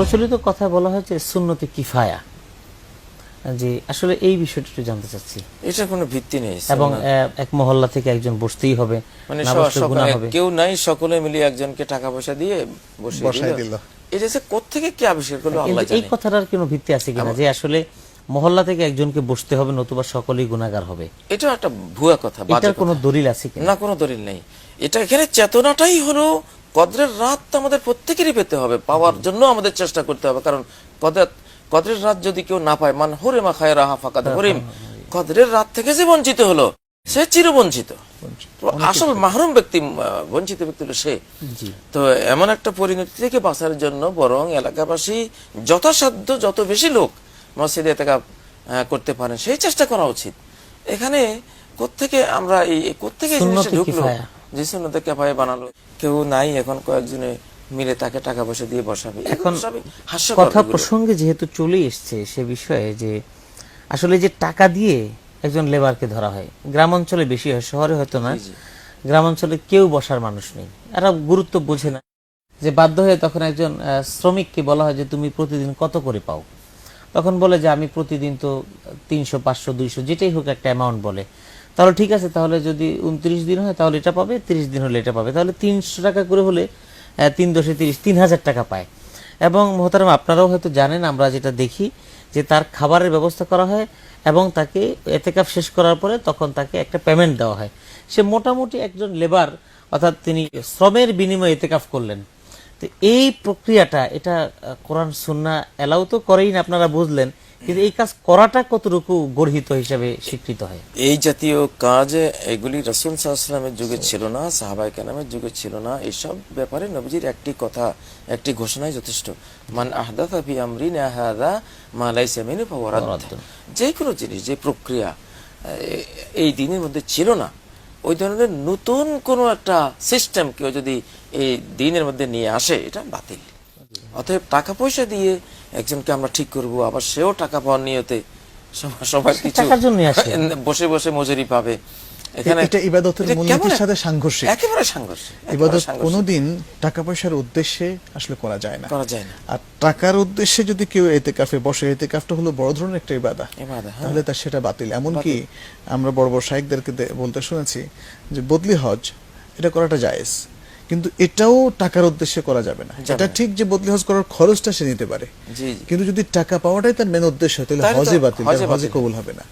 প্রচলিত কথা বলা হয়েছে সুন্নতে কিফায়া। যে আসলে এই বিষয়টা একটু জানতে চাচ্ছি। এটার কোনো ভিত্তি নেই এবং এক মহল্লা থেকে একজন বসতেই হবে মানে কেউ নাই সকলে মিলিয়ে একজনকে টাকা পয়সা দিয়ে বসিয়ে দিল। এটা যে কোত্থেকে কি আবিষ্কার করল আল্লাহ এই কথাটার কোনো ভিত্তি আছে কিনা? যে আসলে মহল্লা থেকে একজনকে বসতে হবে নতুবা সকলেই গুণাগার হবে। এটা একটা ভুয়া কথা বাজে এটার কোনো দলিল আছে কিনা? না কোনো দলিল নেই। এটা এখানে চেতনাটাই হলো কদরের রাত তো আমাদের প্রত্যেকেরই পেতে হবে পাওয়ার জন্য আমাদের চেষ্টা করতে হবে কারণ কদর কদরের রাত যদি কেউ না পায় মান হরে মা খায় রাহা ফাঁকা হরিম। কদরের রাত থেকে যে বঞ্চিত হলো সে চিরবঞ্চিত। আসল মাহরুম ব্যক্তি বঞ্চিত ব্যক্তি হলো সে। তো এমন একটা পরিণতি থেকে বাঁচার জন্য বরং এলাকাবাসী যথাসাধ্য যত বেশি লোক মসজিদে এতেকা করতে পারেন সেই চেষ্টা করা উচিত। এখানে কোত্থেকে আমরা এই জিনিসটা ঢুকলো। যে সুন্নতে কেফায়া বানালো। কেউ নাই এখন কয়েকজনে মিলে তাকে টাকা পয়সা দিয়ে বসাবে। এখন কথা প্রসঙ্গে যেহেতু চলে এসছে সে বিষয়ে যে আসলে যে টাকা দিয়ে একজন লেবারকে ধরা হয় গ্রাম অঞ্চলে বেশি হয় শহরে হয়তো না গ্রাম অঞ্চলে কেউ বসার মানুষ নেই। এরা গুরুত্ব বোঝে না। যে বাধ্য হয়ে তখন একজন শ্রমিককে বলা হয় যে তুমি প্রতিদিন কত করে পাও? তখন বলে যে আমি প্রতিদিন তো তিনশো পাঁচশো দুইশো যেটাই হোক একটা অ্যামাউন্ট বলে। তাহলে ঠিক আছে, তাহলে যদি উনত্রিশ দিন হয়, তাহলে এটা পাবে, তিরিশ দিন হলে এটা পাবে। তাহলে তিনশো টাকা করে হলে তিন দশে তিরিশ, তিন হাজার টাকা পায়। এবং মোহতারাম, আপনারাও হয়তো জানেন, আমরা যেটা দেখি যে তার খাবারের ব্যবস্থা করা হয় এবং তাকে এতেকাপ শেষ করার পরে তখন তাকে একটা পেমেন্ট দেওয়া হয়। সে মোটামুটি একজন লেবার অর্থাৎ তিনি শ্রমের বিনিময়ে এতেকাফ করলেন। তো এই প্রক্রিয়াটা, এটা কোরআন, সুন্না এলাও তো করেই না, আপনারা বুঝলেন। কিন্তু এই কাজ করাটা কতটুকু গর্হিত হিসাবে স্বীকৃত হয়? এই জাতীয় কাজ এগুলি রসুল সাল্লামের যুগে ছিল না সাহাবাই কেনামের যুগে ছিল না। এসব ব্যাপারে নবীজির একটি কথা একটি ঘোষণাই যথেষ্ট। মান আমরিনা লাইসা মিনহু যে কোনো জিনিস যে প্রক্রিয়া এই দিনের মধ্যে ছিল না ওই ধরনের নতুন কোনো একটা সিস্টেম কেউ যদি এই দিনের মধ্যে নিয়ে আসে এটা বাতিল। অতএব টাকা পয়সা দিয়ে একজনকে আমরা ঠিক করব আবার সেও টাকা পাওয়ার নিয়তে সবার- কিছু। বসে বসে মজুরি পাবে। এখানে এটা ইবাদতের মূলনীতির সাথে সাংঘর্ষিক। একেবারে সাংঘর্ষিক ইবাদত কোনোদিন টাকা পয়সার উদ্দেশ্যে আসলে করা যায় না। করা যায় না। আর টাকার উদ্দেশ্যে যদি কেউ এতে কাফে বসে এতে কাফটা হলো বড় ধরনের একটা ইবাদা। হ্যাঁ। তাহলে তার সেটা বাতিল। এমনকি আমরা বড় বড় শাহেকদেরকে দে- বলতে শুনেছি যে বদলি হজ এটা করাটা জায়েজ। কিন্তু এটাও টাকার উদ্দেশ্যে করা যাবে না এটা ঠিক যে বদলি হজ করার খরচটা সে নিতে পারে কিন্তু যদি টাকা পাওয়াটাই তার মেন উদ্দেশ্য হয় তাহলে হজে বাতিল হজে। কবুল হবে না।